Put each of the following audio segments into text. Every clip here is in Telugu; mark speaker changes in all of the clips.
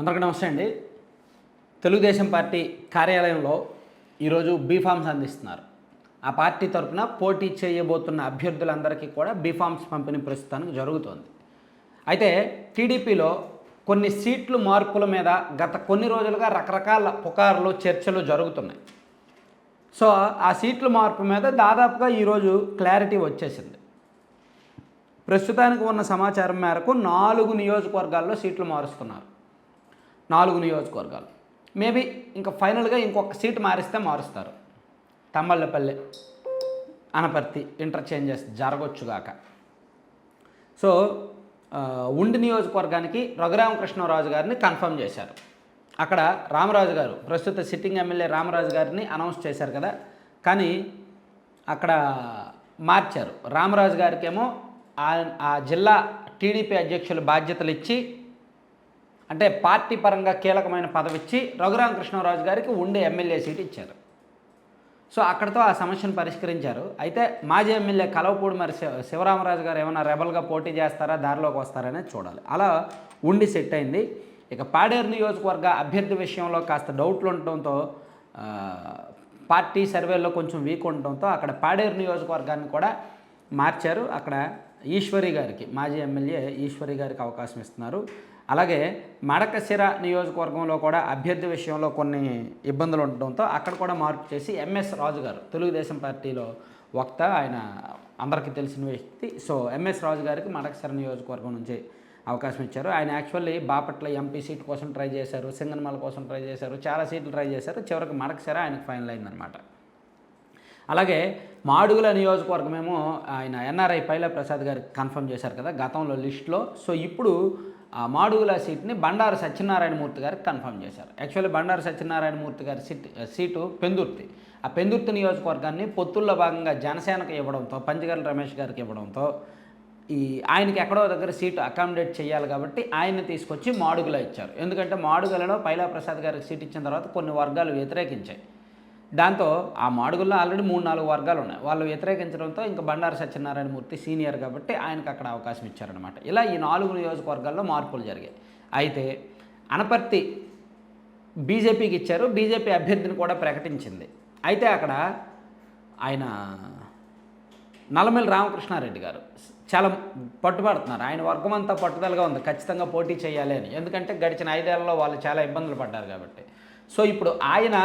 Speaker 1: అందరికీ నమస్తే అండి. తెలుగుదేశం పార్టీ కార్యాలయంలో ఈరోజు బీఫామ్స్ అందిస్తున్నారు. ఆ పార్టీ తరఫున పోటీ చేయబోతున్న అభ్యర్థులందరికీ కూడా బీఫామ్స్ పంపిణీ ప్రస్తుతానికి జరుగుతోంది. అయితే టీడీపీలో కొన్ని సీట్లు మార్పుల మీద గత కొన్ని రోజులుగా రకరకాల పుకార్లు చర్చలు జరుగుతున్నాయి. సో ఆ సీట్ల మార్పు మీద దాదాపుగా ఈరోజు క్లారిటీ వచ్చేసింది. ప్రస్తుతానికి ఉన్న సమాచారం మేరకు నాలుగు నియోజకవర్గాల్లో సీట్లు మారుస్తున్నారు. నాలుగు నియోజకవర్గాలు. మేబీ ఇంకా ఫైనల్గా ఇంకొక సీట్ మారిస్తే మారుస్తారు. తమ్మళ్ళపల్లె అనపర్తి ఇంటర్చేంజెస్ జరగొచ్చుగాక సో ఉండి నియోజకవర్గానికి రఘురామకృష్ణరాజు గారిని కన్ఫర్మ్ చేశారు. అక్కడ రామరాజు గారు ప్రస్తుత సిట్టింగ్ ఎమ్మెల్యే రామరాజు గారిని అనౌన్స్ చేశారు కదా. కానీ అక్కడ మార్చారు. రామరాజు గారికేమో ఆ జిల్లా టీడీపీ అధ్యక్షులు బాధ్యతలు ఇచ్చి అంటే పార్టీ పరంగా కీలకమైన పదవి ఇచ్చి రఘురామకృష్ణరాజు గారికి ఉండే ఎమ్మెల్యే సీట్ ఇచ్చారు. సో అక్కడితో ఆ సమస్యను పరిష్కరించారు. అయితే మాజీ ఎమ్మెల్యే కలవపూడి మరి శివ- శివరామరాజు గారు ఏమైనా రెబల్గా పోటీ చేస్తారా దారిలోకి వస్తారనేది చూడాలి. అలా ఉండి సెట్ అయింది. ఇక పాడేరు నియోజకవర్గ అభ్యర్థి విషయంలో కాస్త డౌట్లు ఉండటంతో పార్టీ సర్వేలో కొంచెం వీక్ ఉండటంతో అక్కడ పాడేరు నియోజకవర్గాన్ని కూడా మార్చారు. అక్కడ ఈశ్వరి గారికి మాజీ ఎమ్మెల్యే ఈశ్వరి గారికి అవకాశం ఇస్తున్నారు. అలాగే మడకశిర నియోజకవర్గంలో కూడా అభ్యర్థి విషయంలో కొన్ని ఇబ్బందులు ఉండడంతో అక్కడ కూడా మార్పు చేసి ఎంఎస్ రాజు గారు తెలుగుదేశం పార్టీలో వక్త ఆయన అందరికీ తెలిసిన వ్యక్తి. సో ఎంఎస్ రాజు గారికి మడకశిర నియోజకవర్గం నుంచి అవకాశం ఇచ్చారు. ఆయన యాక్చువల్లీ బాపట్ల ఎంపీ సీట్ కోసం ట్రై చేశారు సింగన్మల కోసం ట్రై చేశారు చాలా సీట్లు ట్రై చేశారు. చివరికి మడకశిర ఆయనకు ఫైనల్ అయిందనమాట అలాగే మాడుగుల నియోజకవర్గమేమో ఆయన ఎన్ఆర్ఐ పైల ప్రసాద్ గారికి కన్ఫర్మ్ చేశారు కదా గతంలో లిస్టులో. సో ఇప్పుడు ఆ మాడుగుల సీట్ని బండారు సత్యనారాయణమూర్తి గారికి కన్ఫర్మ్ చేశారు. యాక్చువల్లీ బండారు సత్యనారాయణమూర్తి గారి సీట్ సీటు పెందుర్తి. ఆ పెందుర్తి నియోజకవర్గాన్ని పొత్తుల్లో భాగంగా జనసేనకు ఇవ్వడంతో పంచగల రమేష్ గారికి ఇవ్వడంతో ఈ ఆయనకి ఎక్కడో దగ్గర సీటు అకామిడేట్ చేయాలి కాబట్టి ఆయన్ని తీసుకొచ్చి మాడుగుల ఇచ్చారు. ఎందుకంటే మాడుగులలో పైలా ప్రసాద్ గారికి సీట్ ఇచ్చిన తర్వాత కొన్ని వర్గాలు వ్యతిరేకించాయి. దాంతో ఆ మాడుగుల్లో ఆల్రెడీ మూడు నాలుగు వర్గాలు ఉన్నాయి. వాళ్ళు వ్యతిరేకించడంతో ఇంకా బండారు సత్యనారాయణమూర్తి సీనియర్ కాబట్టి ఆయనకు అక్కడ అవకాశం ఇచ్చారనమాట ఇలా ఈ నాలుగు నియోజకవర్గాల్లో మార్పులు జరిగాయి. అయితే అనపర్తి బీజేపీకి ఇచ్చారు. బీజేపీ అభ్యర్థిని కూడా ప్రకటించింది. అయితే అక్కడ ఆయన నల్లమల్లి రామకృష్ణారెడ్డి గారు చాలా పట్టుబడుతున్నారు. ఆయన వర్గం అంతా పట్టుదలగా ఉంది. ఖచ్చితంగా పోటీ చేయాలి అని. ఎందుకంటే గడిచిన ఐదేళ్ళలో వాళ్ళు చాలా ఇబ్బందులు పడ్డారు కాబట్టి. సో ఇప్పుడు ఆయన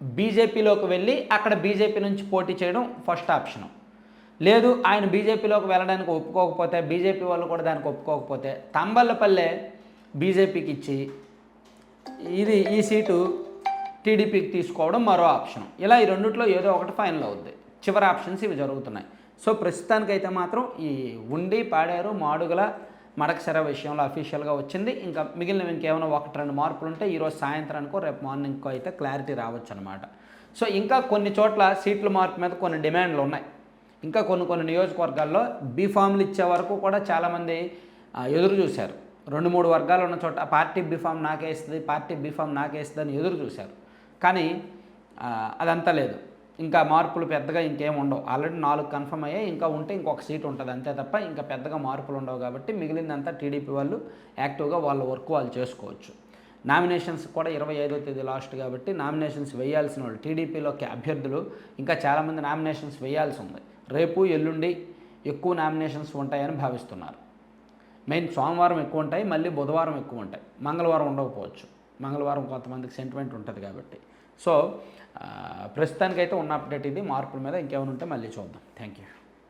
Speaker 1: బీజేపీలోకి వెళ్ళి అక్కడ బీజేపీ నుంచి పోటీ చేయడం ఫస్ట్ ఆప్షను లేదు ఆయన బీజేపీలోకి వెళ్ళడానికి ఒప్పుకోకపోతే బీజేపీ వాళ్ళు కూడా దానికి ఒప్పుకోకపోతే తంబల్లపల్లె బీజేపీకి ఇచ్చి ఇది ఈ సీటు టీడీపీకి తీసుకోవడం మరో ఆప్షన్ ఇలా ఈ రెండిట్లో ఏదో ఒకటి ఫైనల్ అవుద్ది. చివరి ఆప్షన్స్ ఇవి జరుగుతున్నాయి. సో ప్రస్తుతానికైతే మాత్రం ఈ ఉండి పాడారు మాడుగుల మడకసెర విషయంలో అఫీషియల్గా వచ్చింది. ఇంకా మిగిలినవి ఇంకేమైనా ఒకటి రెండు మార్పులు ఉంటే ఈరోజు సాయంత్రానికో రేపు మార్నింగ్కో అయితే క్లారిటీ రావచ్చు అనమాట సో ఇంకా కొన్ని చోట్ల సీట్ల మార్పు మీద కొన్ని డిమాండ్లు ఉన్నాయి. ఇంకా కొన్ని కొన్ని నియోజకవర్గాల్లో బీఫామ్లు ఇచ్చే వరకు కూడా చాలామంది ఎదురు చూశారు. రెండు మూడు వర్గాలు ఉన్న చోట పార్టీ బీఫామ్ నాకే ఇస్తుంది పార్టీ బీఫామ్ నాకే ఇస్తుంది అని ఎదురు చూశారు. కానీ అదంతా లేదు. ఇంకా మార్పులు పెద్దగా ఇంకేం ఉండవు. ఆల్రెడీ నాలుగు కన్ఫర్మ్ అయ్యాయి. ఇంకా ఉంటే ఇంకొక సీట్ ఉంటుంది. అంతే తప్ప ఇంకా పెద్దగా మార్పులు ఉండవు కాబట్టి మిగిలిందంతా టీడీపీ వాళ్ళు యాక్టివ్గా వాళ్ళ వర్క్ వాళ్ళు చేసుకోవచ్చు. నామినేషన్స్ కూడా ఇరవై ఐదో తేదీ లాస్ట్ కాబట్టి నామినేషన్స్ వేయాల్సిన వాళ్ళు టీడీపీలోకి అభ్యర్థులు ఇంకా చాలామంది నామినేషన్స్ వేయాల్సి ఉంది. రేపు ఎల్లుండి ఎక్కువ నామినేషన్స్ ఉంటాయని భావిస్తున్నారు. మెయిన్ సోమవారం ఎక్కువ ఉంటాయి మళ్ళీ బుధవారం ఎక్కువ ఉంటాయి. మంగళవారం ఉండకపోవచ్చు. మంగళవారం కొంతమందికి సెంటిమెంట్ ఉంటుంది కాబట్టి. సో ప్రస్తుతానికైతే ఉన్న అప్డేట్ ఇది. మార్పుల మీద ఇంకేమైనా ఉంటే మళ్ళీ చూద్దాం. Thank you